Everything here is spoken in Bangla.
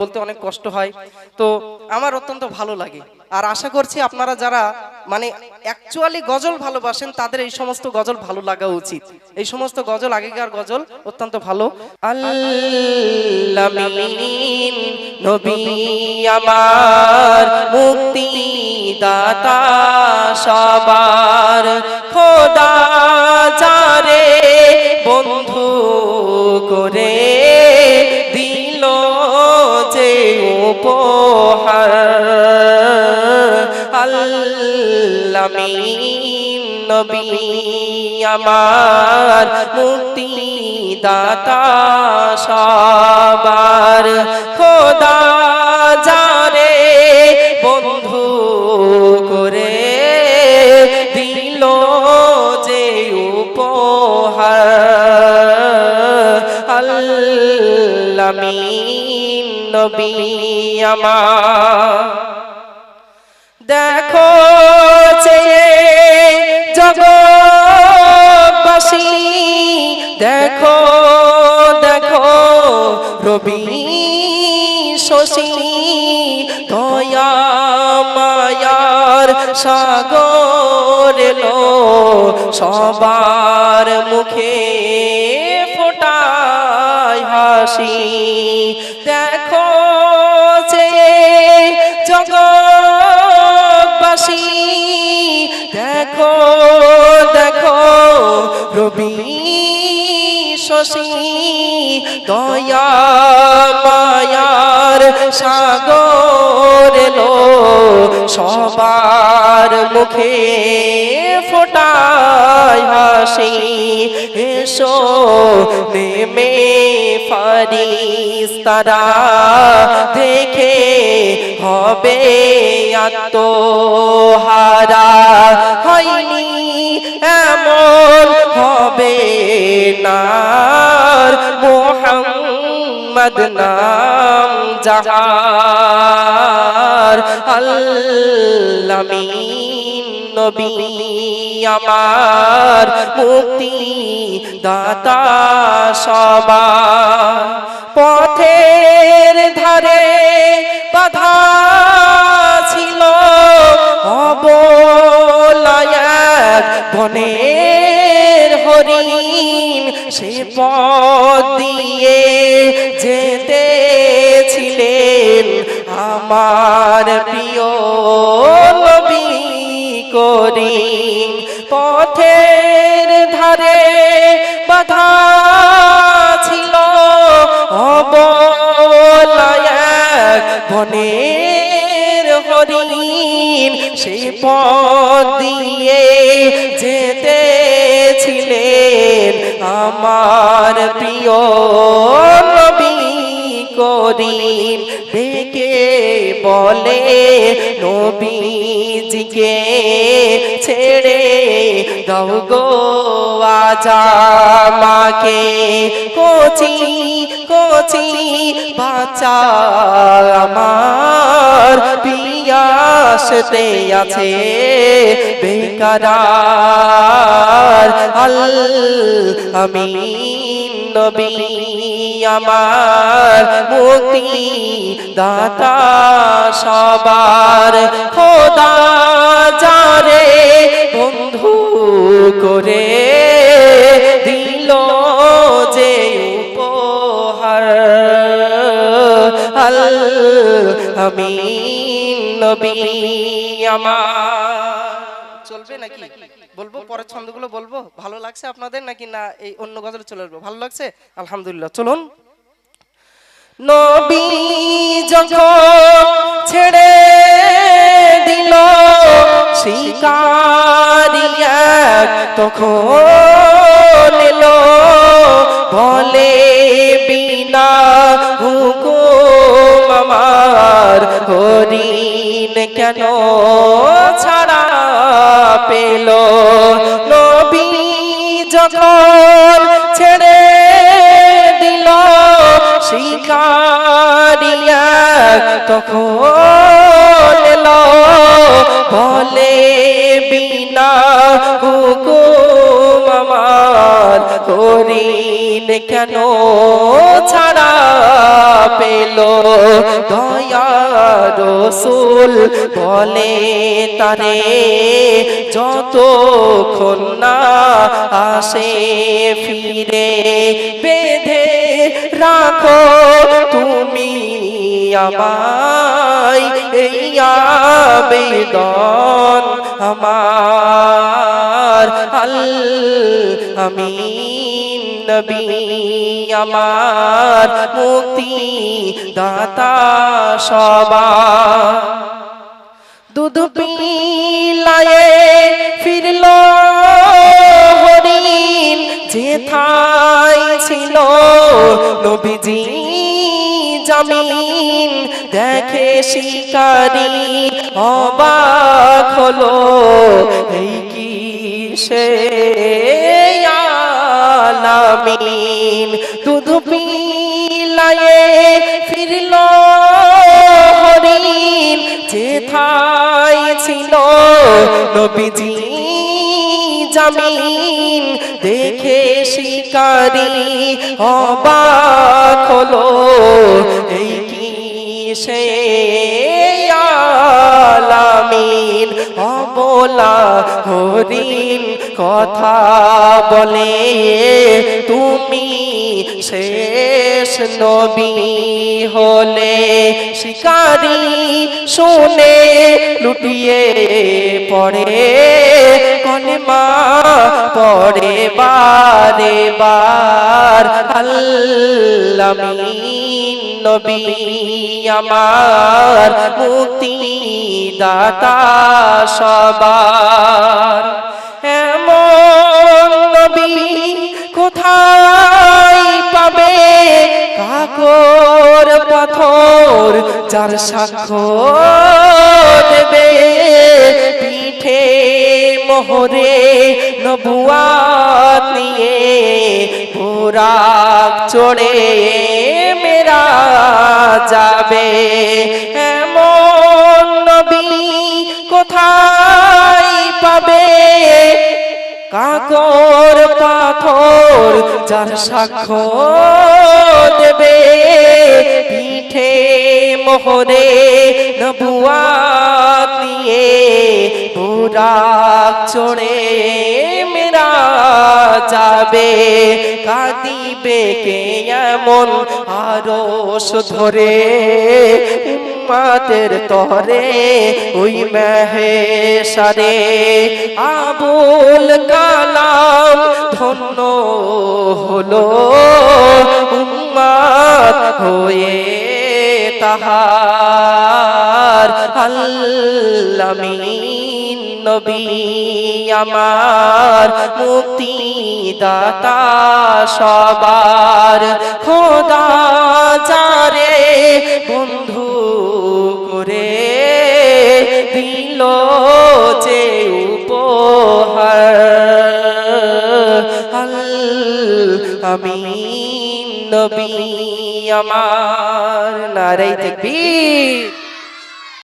বলতে অনেক কষ্ট হয়। তো আমার অত্যন্ত ভালো লাগে। আর আশা করছি আপনারা যারা মানে অ্যাকচুয়ালি গজল ভালোবাসেন, তাদের এই সমস্ত গজল ভালো লাগা উচিত। এই সমস্ত গজল, আগেকার গজল অত্যন্ত ভালো। আমার মুক্তি দাতা সবার খোদা যারে বন্ধু করে নবী আমার মুক্তি দাতা সবার খোদা যারে নবী আমার। দেখো জগৎবাসী, দেখো দেখো, রবি শশী, দয়া মায়ার সাগর এলো, সবার মুখে ফোটায় হাসি। দেখো দেখো, রবি শশী, দয়া মায়ার সাগর এলো। সবার মুখে ফোটায় হাসি। এসো, নেমে ফারিস, তারা দেখে হবে আত্মহারা। হয়নি এমন হবে না। মোহাম্মদ নাম যাহার আল্লামিন। নবী, আমার মুক্তি দাতা সবার। পথের ধারে বাধা ছিল অবলায়াত বনের হরিণ সে পথ দিয়ে যেতেছিলেন আমার প্রিয় পথের ধারে বাধা ছিল। অবলায়াক বনের হরিণ সে দিয়ে যেতেছিলেন আমার প্রিয় করিম, ডেকে বলে, নবীজিকে ছেড়ে দাও গো আজামাকে কোচি কোচি, বাচ্চা আমার পিয়াসতে আছে। বেকার আল আমি নবী আমার মুক্তি দাতা সবার খোদা। করে দিল যে উপহার। আল আমিন, নবী আমার। চলবে নাকি? বলব? পরের ছন্দগুলো বলব? ভালো লাগছে আপনাদের নাকি না এই অন্য গজলে চলে আসব? ভালো লাগছে? আলহামদুলিল্লাহ। চলুন। নবী যখন ছেড়ে দিল শিকারিয়া তখন এলো, বলে, বিনা হুকুম আমার হরিণ কেন ছাড়া পেল? নবী যখন ছেড়ে দিল, শিকারিয়া তখন হরিণ কেন ছাড়া পেল? দয়া রসুল বলে তারে যত না আসে ফিরে, বেঁধে রাখো তুমি আমায়। এই আবেদন আমার আল আমিন নবী আমার মুক্তি দাতা সবার দুধ পিলায়ে ফিরল হরিণ যেথায় ছিল নবীজি জামিন। দেখে শিকারি অবাক হলো, এই কি সে আলামিন। দুধ পিলায়ে ফিরল হরিণ যেথায় ছিল নবীজি জামিন। দেখে শিকারি অবাক হলো, এই কি সে আলামিন? অবলা হরিণ কথা বলে, তুমি শেষ নবী হলে। শিকারি শুনে লুটিয়ে পড়ে, কলমা পড়ে বারে বার। আল্লামিন নবী আমার মুক্তি দাতা সবার। এমন নবী কোথায় পাবে? কাকর পাথর যার সাক্ষ্য দেবে পিঠে মোহরে নবুয়া নিয়ে পুরাক চড়ে। মেরা যাবে। এমন নবী কোথায় পাবে? কাকর পাথর যার সাক্ষ্য দেবে। পিঠে মোহরে নবুয়াত নিয়ে বুরাক চড়ে মেরা যাবে, কাঁদিবে কে এমন আরও ধরে? উম্মাতের তরে, ওই মেহে সারে আবুল কালাম ধন্য হলো। উম্মাত হয়ে তাহার আল্লামিন। নবী আমার মুক্তি দাতা সবার। খোদা যারে বন্ধু করে দিল যে উপহার। আমিন নবী আমার। নারাই দেখবি